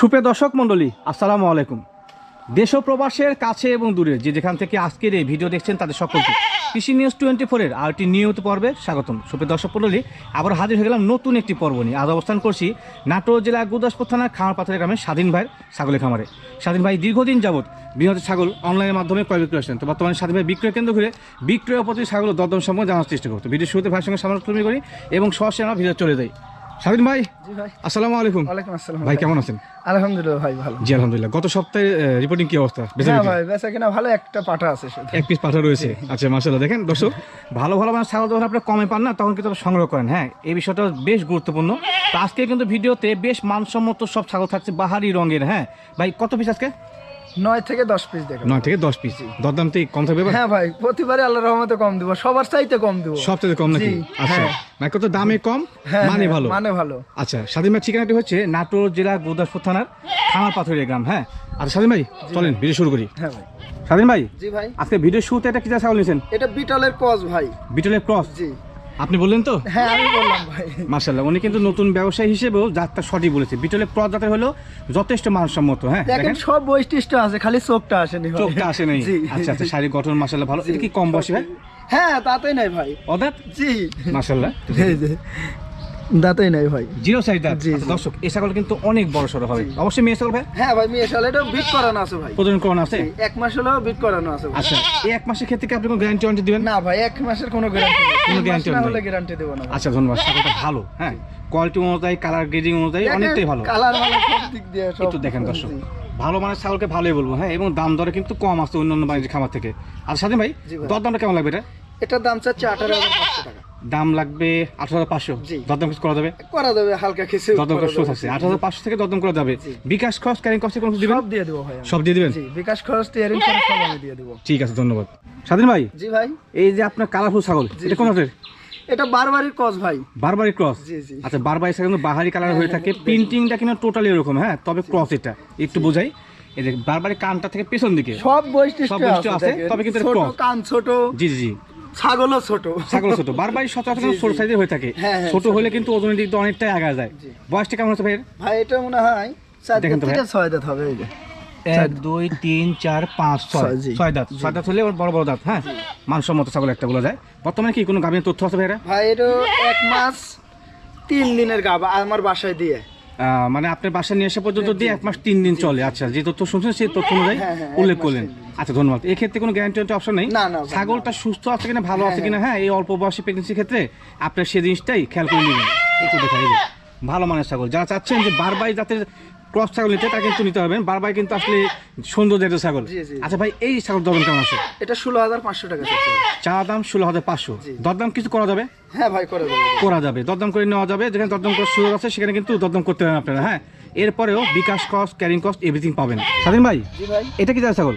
সুপ্রিয় দর্শক মণ্ডলী, আসসালামু আলাইকুম। দেশ প্রবাসের কাছে এবং দূরে যে যেখান থেকে আজকের এই ভিডিও দেখছেন তাদের সকলকে কৃষি নিউজ টোয়েন্টি ফোরের আর একটি নিয়মিত পর্বে স্বাগতম। সুপ্রিয় দর্শক মণ্ডলী আবার হাজির হয়ে গেলাম নতুন একটি পর্ব নিয়ে। আজ অবস্থান করছি নাটোর জেলা গুরদাসপুর থানার খামার পাথরের গ্রামে স্বাধীন ভাইয়ের ছাগলের খামারে। স্বাধীন ভাই, দীর্ঘদিন যাবৎ বৃহৎ ছাগল অনলাইনের মাধ্যমে ক্রয় বিক্রয় আসছেন তো বর্তমানে স্বাধীন ভাই বিক্রয় কেন্দ্র ঘুরে বিক্রয় প্রতি ছাগল দরদম সম্পর্কে জানার চেষ্টা করতো ভিডিও শুরুতে ভাইয়ের সঙ্গে সামনাসামনি করি এবং সহসে আমরা ভিডিও চলে যাই। স্বাধীন ভাই আসসালামু আলাইকুম। ওয়ালাইকুম আসসালাম ভাই কেমন আছেন? আলহামদুলিল্লাহ ভাই ভালো। জি আলহামদুলিল্লাহ। গত সপ্তাহে রিপোর্টিং কি অবস্থা? হ্যাঁ ভাই বেচা কিনা ভালো একটা পাঠা আছে এক পিস পাঠা রয়েছে। আচ্ছা দেখেন দর্শক ভালো ভালো মানে ছাগল যখন আপনি কমে পান না তখন কিন্তু সংগ্রহ করেন। হ্যাঁ এই বিষয়টা বেশ গুরুত্বপূর্ণ। তো আজকে কিন্তু ভিডিওতে বেশ মানসম্মত সব ছাগল থাকছে বাহারি রঙের। হ্যাঁ ভাই কত পিস আজকে? নয় থেকে দশ পিস দেখো নয় থেকে দশ পিস দরদাম তো কম থাকবে হ্যাঁ ভাই প্রতিবারে আল্লাহ রহমতে কম দিব সবার চাইতে কম দিব। সবচেয়ে কম নাকি? আচ্ছা। হ্যাঁ। মানে কত দামে কম? হ্যাঁ মানে হ্যাঁ, ভালো। মানে ভালো। আচ্ছা স্বাধীন ভাই ঠিকানাটি হচ্ছে নাটোর জেলা গুরদাসপুর থানার খামার পাথরিয়া গ্রাম হ্যাঁ? আচ্ছা স্বাধীন ভাই চলেন ভিডিও শুরু করি। হ্যাঁ ভাই। স্বাধীন ভাই জি ভাই। আজকে ভিডিও শুরুতে একটা কি যা ছাগল নিয়েছেন? এটা বিটলের কজ ভাই। বিটলের ক্রস? জি। আপনি বললেন তো? হ্যাঁ আমি বললাম ভাই। মার্শাল্লাহ উনি কিন্তু নতুন ব্যবসায়ী হিসেবেও যাত্রা সঠিক বলেছে। বিটলের প্রদ জাতের হলো যথেষ্ট মানসম্মত হ্যাঁ দেখেন সব বৈশিষ্ট্য আছে খালি চোখটা আসেনি। চোখটা আসেনি। নাই আচ্ছা আচ্ছা শারীরিক গঠন মার্শাল্লাহ ভালো। এটা কি কম বয়সী ভাই? হ্যাঁ তাতেই নাই ভাই। অদাত জি। মার্শাল্লাহ এই যে, দাঁতেই নাই ভাই। জিরো সাইজ দাঁত। আচ্ছা। দর্শক এই ছাগল কিন্তু অনেক বড় সড়ো হবে। অবশ্যই মেয়ে ছাগল ভাই? হ্যাঁ ভাই মেয়ে সালে এটা বিট করানো আছে ভাই। প্রজনন করণ আছে? এক মাস হলেও বিট করানো আছে আচ্ছা এই এক মাসের ক্ষেত্রে কি আপনি কোনো গ্যারান্টি ওয়ারেন্টি দিবেন? না ভাই এক মাসের কোনো গ্যারান্টি কোনো guarantee না হলে গ্যারান্টি দেবো না আচ্ছা ধন্যবাদ ছাগলটা ভালো হ্যাঁ। কোয়ালিটি অনুযায়ী কালার গ্রেডিং অনুযায়ী অনেকটাই ভালো। কালার ভালো সব দিক দিয়ে সব একটু দেখেন দর্শক ভালো মানের ছাগলকে ভালোই বলব হ্যাঁ এবং দাম দরে কিন্তু কম আছে অন্যান্য বাণিজ্য খামার থেকে। আর সাথে ভাই ভাই। দর দামটা কেমন লাগবে এটা? এটার দাম চাচ্ছে আঠারো হাজার পাঁচশো টাকা। দাম লাগবে আঠারো হাজার পাঁচশো। দরদাম কিছু করা যাবে? করা যাবে হালকা কিছু দরদাম করা করা সুদ যাবে। আছে। আঠারো হাজার পাঁচশো থেকে দরদাম করা যাবে। বিকাশ খরচ ক্যারিং কস্টে কোনো দিবেন? সব দিয়ে দেবো ভাই সব দিয়ে দিবেন? বিকাশ খরচ টিয়ারিং খরচ সব আমি দিয়ে দেবো। ঠিক আছে ধন্যবাদ। স্বাধীন ভাই? জি ভাই। এই যে আপনার কালারফুল ছাগল এটা কোন জি। এটা বারবারই কস ভাই। বারবারি ক্রস আচ্ছা বারবারি ছাগল কিন্তু বাহারি কালার হয়ে থাকে। প্রিন্টিংটা কিন্তু টোটালি এরকম হ্যাঁ? তবে ক্রস এটা। একটু বোঝাই। এই যে বারবারি কানটা থেকে পেছন দিকে। সব বৈশিষ্ট্য সব বৈশিষ্ট্য আছে, তবে কিন্তু কান ছোট। জি জি। ছাগলও ছোট। ছাগল ছোট। বারবারি সচরাচর ছোট সাইজের হয়ে থাকে। হ্যাঁ, হ্যাঁ, ছোট। হলে কিন্তু ওজনের দিক দিয়ে অনেকটাই আগা যায়। বয়সটা কেমন হচ্ছে ভাইয়ের? ভাই এটা মনে হয় দেখেন তো ছয় দাঁত হবে এই যে। এক দুই তিন চার পাঁচ ছয়। ছয়, দাঁত। ছয় দাঁত হলে বড় বড় দাঁত হ্যাঁ? মানসম্মত ছাগল একটা বলা যায়। বর্তমানে কি কোনো গাভীর তথ্য আছে ভাইরা ভাই এটা এক মাস তিন দিনের গাব আমার বাসায় দিয়ে। মানে আপনার বাসা নিয়ে আসা পর্যন্ত দিয়ে এক মাস তিন দিন চলে। আচ্ছা যে তথ্য শুনছেন সেই তথ্য অনুযায়ী হ্যাঁ, হ্যাঁ, উল্লেখ করলেন। আচ্ছা ধন্যবাদ। এক্ষেত্রে ক্ষেত্রে কোনো গ্যারান্টি অপশন নেই? ছাগলটা সুস্থ আছে কিনা ভালো হ্যাঁ, আছে কিনা? হ্যাঁ। এই অল্প বয়সী প্রেগনেন্সির ক্ষেত্রে আপনার সে জিনিসটাই খেয়াল করে নেবেন। একটু দেখা ভালো মানের ছাগল। যারা চাচ্ছেন যে বারবার জাতের ক্রস ছাগল নিতে তাকে কিন্তু নিতে হবে। বারবার কিন্তু আসলে সুন্দর জাতের ছাগল। আচ্ছা ভাই এই ছাগল দরদাম কেমন আছে? এটা ষোলো হাজার পাঁচশো টাকা চা দাম ষোলো হাজার পাঁচশো। দরদাম কিছু করা যাবে? হ্যাঁ ভাই করা যাবে। করা যাবে। দরদাম করে নেওয়া যাবে। যেখানে দরদাম করার সুযোগ আছে সেখানে কিন্তু দরদাম করতে পারেন আপনারা হ্যাঁ? এরপরেও bKash cost carrying cost everything পাবেন। স্বাধীন ভাই এটা কি জাতের ছাগল?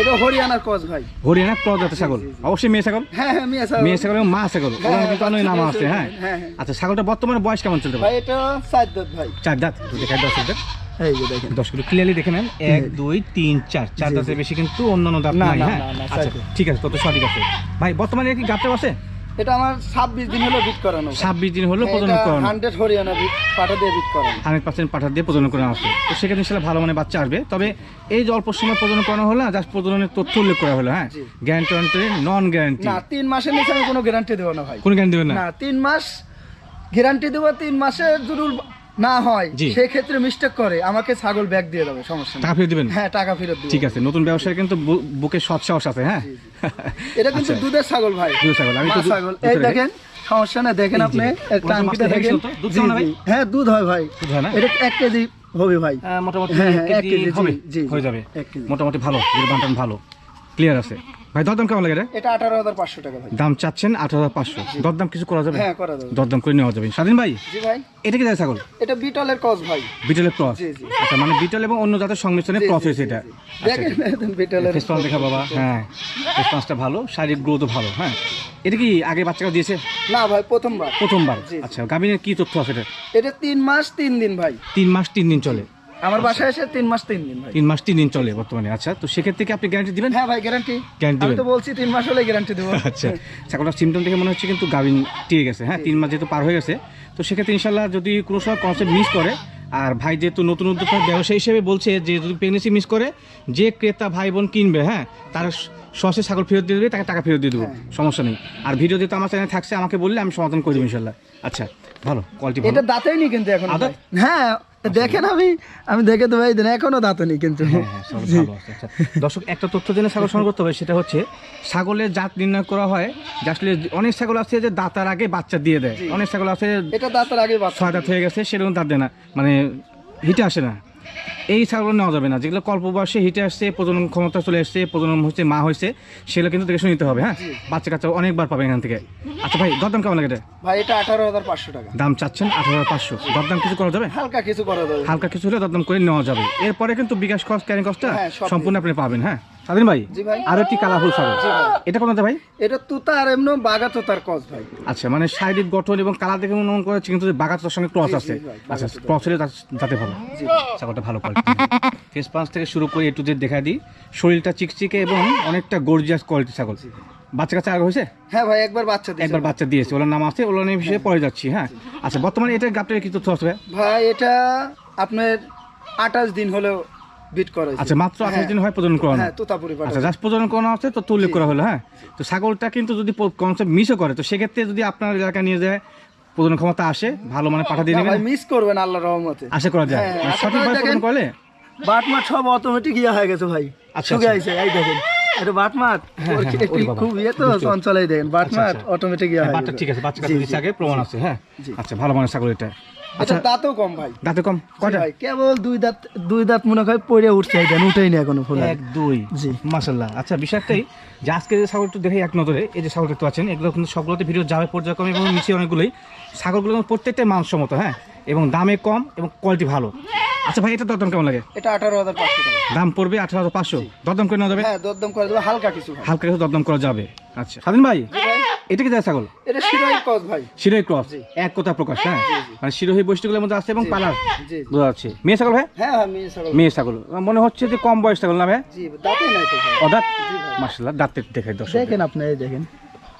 এটা হরিয়ানার কস ভাই। হরিয়ানা ক্রস জাতের ছাগল। অবশ্যই মেয়ে ছাগল? হ্যাঁ হ্যাঁ মিয়া সাহেব। মেয়ে ছাগল মা ছাগল। হ্যাঁ, ওখানে কিন্তু অনেক নাম আছে হ্যাঁ। হ্যাঁ, হ্যাঁ। আচ্ছা ছাগলটা বর্তমানে বয়স কেমন চলতে পারে? এটা চার দাঁত ভাই। চার দাঁত? দেখাই দশ দাঁত কিলো ক্লিয়ারলি দেখে নেন। এক দুই তিন চার। চার দাঁতের বেশি কিন্তু অন্যান্য দাঁত নাই হ্যাঁ? আচ্ছা ঠিক আছে তত সঠিক আছে। ভাই বর্তমানে কি গাপটা আছে? এটা আমার ছাব্বিশ দিন হলো বিট করানো। ছাব্বিশ দিন হলো প্রজনন করানো। হান্ড্রেড হরিয়ানা বিট পাটা দিয়ে বিট করানো। হান্ড্রেড পার্সেন্ট পাঠা দিয়ে প্রজনন করানো আছে। তো সেক্ষেত্রে ইনশাআল্লাহ ভালো মানে বাচ্চা আসবে। তবে এই যে অল্প সময় প্রজনন করানো হলো জাস্ট প্রজননের তথ্য উল্লেখ করা হলো হ্যাঁ। গ্যারান্টি নন গ্যারান্টি না তিন মাসের নিচে আমি কোনো গ্যারান্টি দেব না ভাই। কোনো গ্যারান্টি দেব না? না তিন মাস গ্যারান্টি দেবো তিন মাসে যদি না হয়। সেক্ষেত্রে মিস্টেক করে আমাকে ছাগল ব্যাগ দিয়ে দেবে সমস্যা টাকা ফেরত দিবেন? হ্যাঁ টাকা ফেরত ঠিক আছে নতুন ব্যবসায় কিন্তু বুকে সৎ সাহস আছে হ্যাঁ? এটা কিন্তু আচ্ছা। দুধের ছাগল ভাই। দুধের ছাগল, আমি ছাগল। এই দেখেন সমস্যা না দেখেন আপনি তো? দেখেন? হ্যাঁ দুধ হয় ভাই। হয়? এটা এক কেজি হবে ভাই। মোটামুটি হ্যাঁ, এক হ্যাঁ, কেজি কেজি, হবে। হয়ে যাবে। মোটামুটি ভালো বান্টান ভালো। ক্লিয়ার আছে? ভাই দরদাম কেমন লাগে রে? এটা আঠারো হাজার পাঁচশো টাকা ভাই। দাম চাচ্ছেন আঠারো হাজার পাঁচশো। দরদাম কিছু করা যাবে? হ্যাঁ করা যাবে। দরদাম করে নেওয়া যাবে। স্বাধীন ভাই? জি ভাই। এটা কি ছাগল? এটা বিটলের কস ভাই। বিটলের ক্রস। আচ্ছা মানে বিটল এবং অন্য জাতের সংমিশ্রণে ক্রস হয়েছে এটা। আচ্ছা, দেখেন বিটলের রেসপন্স দেখা বাবা হ্যাঁ। রেসপন্সটা ভালো শারীরিক গ্রোথও ভালো হ্যাঁ। এটা কি আগে বাচ্চারা দিয়েছে? না ভাই প্রথমবার। প্রথমবার। আচ্ছা গাভিনের কি তথ্য আছে এটা? এটা তিন মাস তিন দিন ভাই। তিন মাস তিন দিন চলে। আমার বাসায় এসে তিন মাস তিন দিন ভাই। তিন মাস তিন দিন চলে বর্তমানে। আচ্ছা তো সেক্ষেত্রে কি আপনি গ্যারান্টি দিবেন? হ্যাঁ ভাই গ্যারান্টি Guarantee আমি তো বলছি তিন মাস হলে গ্যারান্টি দেবো। আচ্ছা ছাগলটার সিমটম দেখে মনে হচ্ছে কিন্তু গাভিন টিকে গেছে হ্যাঁ? তিন মাস যেহেতু পার হয়ে গেছে তো সেক্ষেত্রে ইনশাল্লাহ যদি কোনো সময় কনসেপ্ট মিস করে আর ভাই যেহেতু নতুন উদ্যোক্তা ব্যবসায়ী হিসেবে বলছে যে যদি প্রেগনেন্সি মিস করে যে ক্রেতা ভাই বোন কিনবে হ্যাঁ তার সসে ছাগল ফেরত দিয়ে দেবে তাকে টাকা ফেরত দিয়ে দেবো সমস্যা নেই। আর ভিডিও যেহেতু আমার চ্যানেলে থাকছে আমাকে বললে আমি সমাধান করে দেবো ইনশাল্লাহ আচ্ছা ভালো কোয়ালিটি এটা দাঁতেই নি কিন্তু এখন? হ্যাঁ দেখেন আমি আমি দেখে তো ভাই দেন এখনও দাঁতনি কিন্তু। হ্যাঁ, হ্যাঁ, আছে, আচ্ছা। দর্শক একটা তথ্য জেনে ছাগল সংগ্রহ করতে হবে সেটা হচ্ছে ছাগলের জাত নির্ণয় করা হয় যে আসলে অনেক ছাগল আছে যে দাঁতার আগে বাচ্চা দিয়ে দেয়। অনেক ছাগল আছে এটা দাঁতার আগে বাচ্চা ছয় দাঁত হয়ে গেছে সেরকম দাঁত দেয় না। মানে হিটে আসে না। এই ছাগল নেওয়া যাবে না। যেগুলো কল্প বয়সে হিটে আসছে প্রজনন ক্ষমতা চলে আসছে প্রজনন হচ্ছে মা হয়েছে সেগুলো কিন্তু দেখে নিতে হবে হ্যাঁ? বাচ্চা কাচ্চা অনেকবার পাবে এখান থেকে। আচ্ছা ভাই দরদাম কেমন লাগে এটা? ভাই এটা আঠারো হাজার পাঁচশো টাকা। দাম চাচ্ছেন আঠারো হাজার পাঁচশো। দরদাম কিছু করা যাবে? হালকা কিছু করা যাবে। হালকা কিছু হলে দরদাম করে নেওয়া যাবে। এরপরে কিন্তু বিকাশ কস্ট ক্যারিং কস্টটা হ্যাঁ, সম্পূর্ণ আপনি পাবেন হ্যাঁ? স্বাধীন ভাই। আরও একটি কালারফুল ছাগল এটা কোনটা ভাই? এটা তুতা আর এমনি বাগা তোতার কস ভাই। আচ্ছা মানে শারীরিক গঠন এবং কালার দেখে মনে করা হচ্ছে কিন্তু বাগাতের সঙ্গে ক্রস আছে। আচ্ছা ক্রস হলে যাতে ভালো। ছাগলটা ভালো কোয়ালিটি ফেস পাঁচ থেকে শুরু করে একটু যে দেখা দিই। শরীরটা চিকচিকে এবং অনেকটা গর্জিয়াস কোয়ালিটি ছাগল। বাচ্চা কাচ্চা আগে হয়েছে? হ্যাঁ ভাই একবার বাচ্চা একবার বাচ্চা দিয়েছে। ওনার নাম আছে ওনার নাম হিসেবে পরে যাচ্ছি হ্যাঁ। আচ্ছা বর্তমানে এটা গাপটার কি তথ্য আছে ভাই? ভাই এটা আপনার আঠাশ দিন হলেও বিট করা। আচ্ছা মাত্র আঠাশ দিন হয় প্রজনন করানো। হ্যাঁ তোতাপুরি আচ্ছা জাস্ট প্রজনন করানো আছে তো করা হলো হ্যাঁ? তো ছাগলটা কিন্তু যদি কনসেপ্ট মিসও করে তো সেক্ষেত্রে যদি আপনার এলাকায় নিয়ে যায় প্রজনন ক্ষমতা আসে ভালো মানে পাঠা দিয়ে নেবেন। মিস করবেন আল্লাহ রহমতে। আশা করা যায়। হ্যাঁ, সঠিকভাবে প্রজনন করলে? বাটমা সব অটোমেটিক ইয়ে হয়ে গেছে ভাই। আচ্ছা, আচ্ছা। আইছে এই দেখেন এটা হ্যাঁ, হ্যাঁ। খুব ইয়ে তো দেখেন আচ্ছা। অটোমেটিক ইয়ে হয়ে ঠিক আছে বাচ্চা জি, কাচ্চা জি, দিচ্ছে আগে প্রমাণ আছে হ্যাঁ? আচ্ছা ভালো মানে ছাগল এটা এটা। আচ্ছা দাঁতও কম ভাই। দাঁতে কম? জি কয়টা? ভাই কেবল দুই দাঁত দুই দাঁত মনে হয় পড়ে উঠছে দেন উঠেই না এখনও ফুল এক দুই। জি। মাসাল্লাহ আচ্ছা বিষয়টাই যে আজকে যে ছাগলটা দেখে এক নজরে এই যে ছাগল দেখতে পাচ্ছেন এগুলো কিন্তু সবগুলোতে ভিডিও যাবে পর্যায়ক্রমে এবং নিচে অনেকগুলোই। ছাগলগুলো প্রত্যেকটাই মানসম্মত হ্যাঁ? এবং দামে কম এবং কোয়ালিটি ভালো। আচ্ছা ভাই এটা দরদাম কেমন লাগে? এটা আঠারো হাজার পাঁচশো দাম পড়বে আঠারো হাজার পাঁচশো। দরদাম করে নেওয়া যাবে? হ্যাঁ দরদম করে দেবো হালকা কিছু হালকা কিছু দরদাম করা যাবে। আচ্ছা। স্বাধীন ভাই এটা কি যায় ছাগল। এটা শিরোহী ক্রস ভাই। শিরোহী ক্রস এক কথা প্রকাশ হ্যাঁ? মানে শিরোহী বৈশিষ্ট্যগুলোর মধ্যে আছে এবং পালার। জি জি। বোঝা যাচ্ছে। মেয়ে ছাগল ভাই? হ্যাঁ হ্যাঁ মেয়ে ছাগল। মেয়ে ছাগল। মনে হচ্ছে যে কম বয়স ছাগল না ভাই? জি দাঁতে নাই তো অদাত মাসাল্লাহ দাঁতের দেখাই দর্শক দেখেন আপনি দেখেন।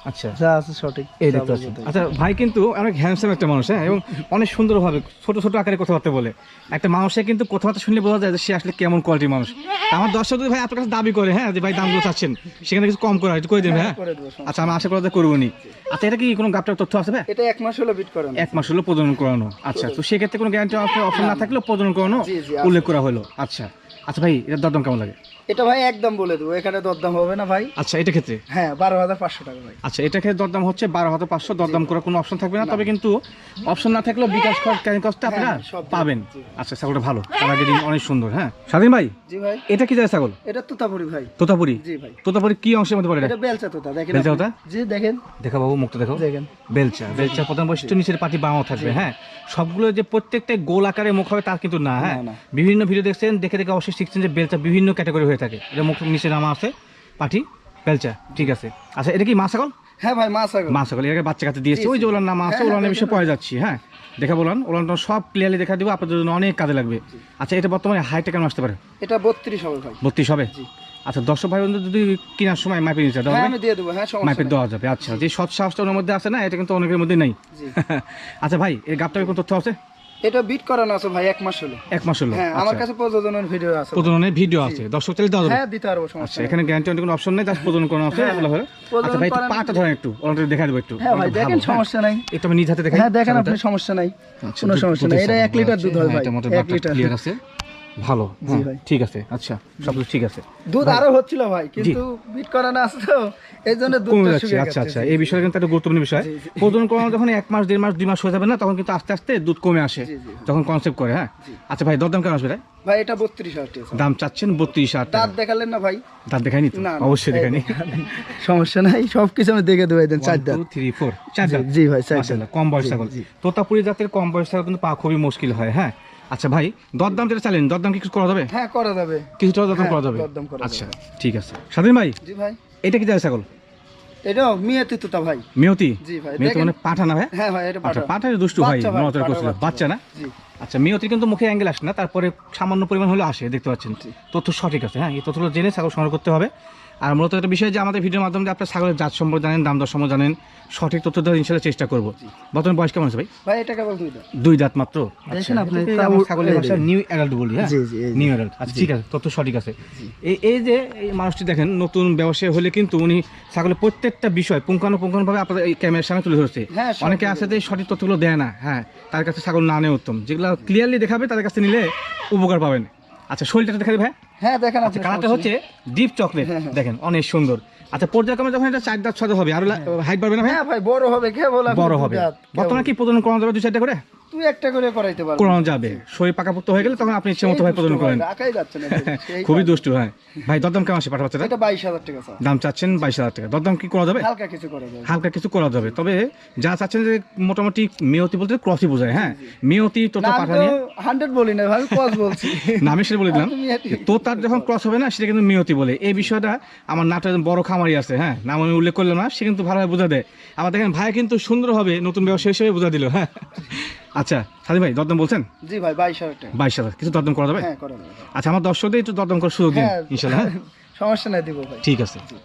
আচ্ছা। যা আছে সঠিক এই দেখতে পাচ্ছি আচ্ছা ভাই কিন্তু অনেক হ্যান্ডসাম একটা মানুষ হ্যাঁ? এবং অনেক সুন্দরভাবে ছোট ছোট আকারে কথাবার্তা বলে। একটা মানুষের কিন্তু কথাবার্তা শুনলে বোঝা যায় যে সে আসলে কেমন কোয়ালিটির মানুষ। আমার দর্শক যদি ভাই আপনার কাছে দাবি করে হ্যাঁ যে ভাই দামগুলো চাচ্ছেন সেখানে কিছু কম করা একটু করে দেবেন হ্যাঁ দেবো সমস্যা আচ্ছা আমি আশা করা করব নি আচ্ছা এটা কি কোনো গাপটার তথ্য আছে ভাই? এটা এক মাস হলো বিট করেন। এক মাস হলো প্রজনন করানো। আচ্ছা তো সেক্ষেত্রে কোনো গ্যারান্টি অপশন না থাকলেও প্রজনন করানো উল্লেখ করা হলো। আচ্ছা আচ্ছা ভাই এটার দরদাম কেমন লাগে? এটা ভাই একদম বলে দেবো এখানে দরদাম হবে না ভাই। আচ্ছা এটা ক্ষেত্রে? হ্যাঁ বারো হাজার পাঁচশো টাকা ভাই। আচ্ছা এটা ক্ষেত্রে দরদাম হচ্ছে বারো হাজার পাঁচশো দরদাম করার কোনো অপশন থাকবে না তবে কিন্তু অপশন না থাকলেও বিকাশ খরচ ক্যারিং কস্টটা আপনারা হ্যাঁ, পাবেন। আচ্ছা ছাগলটা ভালো কালার গ্রেডিং অনেক সুন্দর হ্যাঁ। স্বাধীন ভাই? জি ভাই। এটা কি যায় ছাগল? এটা তুতাপুরি ভাই। তোতাপুরি? জি ভাই। তোতাপুরি কি অংশের মধ্যে পড়ে? এটা বেলচা তোতা দেখেন বেলচা তোতা? জি দেখেন। দেখা বাবু মুখটা দেখো। দেখেন। বেলচা বেলচা প্রধান বৈশিষ্ট্য নিচের পাটি বাঁও থাকবে হ্যাঁ। সবগুলো যে প্রত্যেকটা গোল আকারে মুখ হবে তা কিন্তু না হ্যাঁ। বিভিন্ন ভিডিও দেখছেন দেখে দেখে অবশ্যই শিখছেন যে বেলচা বিভিন্ন ক্যাটাগরি হয়ে থাকে। এটা মুখ নিচে নামা আছে পাটি পেলচা ঠিক আছে। আচ্ছা এটা কি মা ছাগল? হ্যাঁ ভাই মাছ আগল মা এর আগে বাচ্চা কাছে দিয়েছে। ওই যে ওলার নাম আছে ওলানের বিষয়ে পরে যাচ্ছি হ্যাঁ। দেখা বলান ওলানটা সব ক্লিয়ারলি দেখা দিব আপনাদের জন্য অনেক কাজে লাগবে। আচ্ছা এটা বর্তমানে হাইটে কেন আসতে পারে? এটা বত্রিশ হবে ভাই। বত্রিশ হবে? আচ্ছা দর্শক ভাই বন্ধু যদি কেনার সময় মাইপে নিতে দেওয়া হ্যাঁ আমি দিয়ে দেবো হ্যাঁ মাইপে দেওয়া যাবে। আচ্ছা যে সৎ সাহসটা ওনার মধ্যে আছে না এটা কিন্তু অনেকের মধ্যে নেই। আচ্ছা ভাই এই গাপটা কোন তথ্য আছে? এটা বিট করানো আছে ভাই এক মাস হলো। এক মাস হলো? হ্যাঁ আমার আচ্ছা। কাছে প্রযোজনের ভিডিও আছে প্রজননের ভিডিও আছে। দর্শক চাইলে দাও হ্যাঁ দিতে পারব সমস্যা আচ্ছা এখানে গ্যারান্টি কোনো অপশন নেই তার প্রজনন করানো আছে এগুলো হলো। আচ্ছা ভাই পাটা ধরেন একটু অলরেডি দেখা দেবো একটু। হ্যাঁ ভাই দেখেন হ্যাঁ। সমস্যা নাই। এটা আমি নিজ হাতে দেখাই। হ্যাঁ দেখেন আপনি সমস্যা নাই। আচ্ছা, কোনো সমস্যা নাই। এটা ছাগল এক লিটার দুধ হয় হ্যাঁ, ভাই। এটা মোটে এক বাটটা লিটার। ক্লিয়ার আছে। ভালো ঠিক আছে। আচ্ছা সব ঠিক আছে। দুধ আরও হচ্ছিল ভাই কিন্তু বিট করানো আছে তো এই জন্য কমে আচ্ছা আচ্ছা এই বিষয়টা কিন্তু একটা গুরুত্বপূর্ণ বিষয়। প্রজনন করানো যখন এক মাস দেড় মাস দুই মাস হয়ে যাবে না তখন কিন্তু আস্তে আস্তে দুধ কমে আসে জি, জি। যখন কনসেপ্ট করে হ্যাঁ? আচ্ছা ভাই দরদাম কেন আসবে ভাই? এটা বত্রিশ হাজার দাম চাচ্ছেন বত্রিশ হাজার দাঁত দেখালেন না ভাই। দাঁত তো? অবশ্যই সমস্যা নাই সব কিছু আমি দেখে দেবো দেন চার দাঁত। থ্রি ফোর চার দাঁত। জি ভাই চার দাঁত। কম বয়স ছাগল তোতাপুরি জাতের কম বয়স ছাগল কিন্তু পাওয়া খুবই মুশকিল হয় হ্যাঁ? আচ্ছা ভাই দরদাম যেটা চালেন দরদাম কি কিছু করা যাবে? হ্যাঁ করা যাবে। কিছুটা দরদাম হ্যাঁ, করা যাবে? দরদাম করা আচ্ছা ঠিক আছে। স্বাধীন ভাই জি ভাই। এটা কি যায় ছাগল? এটাও ভাই। মেয়তি? জি ভাই মেয়তি মানে পাঠা না ভাই? হ্যাঁ ভাই এটা আচ্ছা পাঠা। দুষ্টু ভাই নজর করছিল বাচ্চা। না? জি। আচ্ছা মেয়তি কিন্তু মুখে অ্যাঙ্গেল আসে না তারপরে সামান্য পরিমাণ হলে আসে দেখতে পাচ্ছেন। তথ্য সঠিক আছে হ্যাঁ এই তথ্যগুলো জেনে ছাগল সংগ্রহ করতে হবে। আর মূলত একটা বিষয় যে আমাদের ভিডিওর মাধ্যমে আপনার ছাগলের জাত সম্পর্কে জানেন দাম দর সম্পর্কে জানেন সঠিক তথ্য দেওয়ার ইনশাল্লাহ চেষ্টা করব। বর্তমানে বয়স কেমন আছে ভাই? ভাই এটা কেবল দুই দাঁত। মাত্র? উ- ছাগলের নিউ অ্যাডাল্ট বলি হ্যাঁ। নিউ অ্যাডাল্ট আচ্ছা ঠিক আছে তথ্য সঠিক আছে। এই এই যে এই মানুষটি দেখেন নতুন ব্যবসায়ী হলে কিন্তু উনি ছাগলের প্রত্যেকটা বিষয় পুঙ্খানুপুঙ্খানুভাবে আপনাদের এই ক্যামেরার সামনে তুলে ধরছে। হ্যাঁ, অনেকে আছে যে সঠিক তথ্যগুলো দেয় না হ্যাঁ তার কাছে ছাগল না নেওয়া উত্তম। যেগুলো ক্লিয়ারলি দেখাবে তাদের কাছে নিলে উপকার পাবেন। আচ্ছা শরীরটা দেখাবে ভাই। হ্যাঁ দেখেন আচ্ছা কালারটা হচ্ছে ডিপ চকলেট হ্যাঁ, হ্যাঁ। দেখেন অনেক সুন্দর। আচ্ছা পর্যায়ক্রমে যখন এটা চার দাঁত ছয় হবে আর হাইট বাড়বে না ভাই? হ্যাঁ ভাই বড় হবে কে বলা বড় হবে। বর্তমানে কি প্রজনন করানো যাবে দু চারটা করে? তুই একটা করে করাইতে পারবি। করানো যাবে। শরীর পাকাপোক্ত হয়ে গেলে তখন আপনি ইচ্ছে মতো ভাই প্রজনন করেন। রাখাই যাচ্ছে না খুবই দুষ্টু হ্যাঁ। ভাই দরদাম কেমন আছে পাঠা বাচ্চাটা এটা বাইশ হাজার টাকা দাম চাচ্ছেন বাইশ হাজার টাকা। দরদাম কি করা যাবে? হালকা কিছু করা যাবে। হালকা কিছু করা যাবে। তবে যা চাচ্ছেন যে মোটামুটি মেয়তি বলতে ক্রসই বোঝায় হ্যাঁ। মেয়তি পাঠা নিয়ে হান্ড্রেড বলি না ভাই কস বলছি। নামে সেটা বলে দিলাম। তুমি তো তার যখন ক্রস হবে না সেটা কিন্তু মিয়তি বলে। এই বিষয়টা আমার নাটের বড় খামারি আছে হ্যাঁ। নাম আমি উল্লেখ করলাম না সে কিন্তু ভালোভাবে বোঝা দেয়। আবার দেখেন ভাই কিন্তু সুন্দর হবে নতুন ব্যবসা হিসেবে বোঝা দিল হ্যাঁ। আচ্ছা সাদি ভাই দরদাম বলছেন? জি ভাই বাইশ হাজার টাকা। বাইশ হাজার কিছু দরদাম করা যাবে? হ্যাঁ করা যাবে। আচ্ছা আমার দর্শকদের একটু দরদাম করার সুযোগ দিন হ্যাঁ ইনশাল্লাহ হ্যাঁ? সমস্যা নাই দিব ভাই। ঠিক আছে।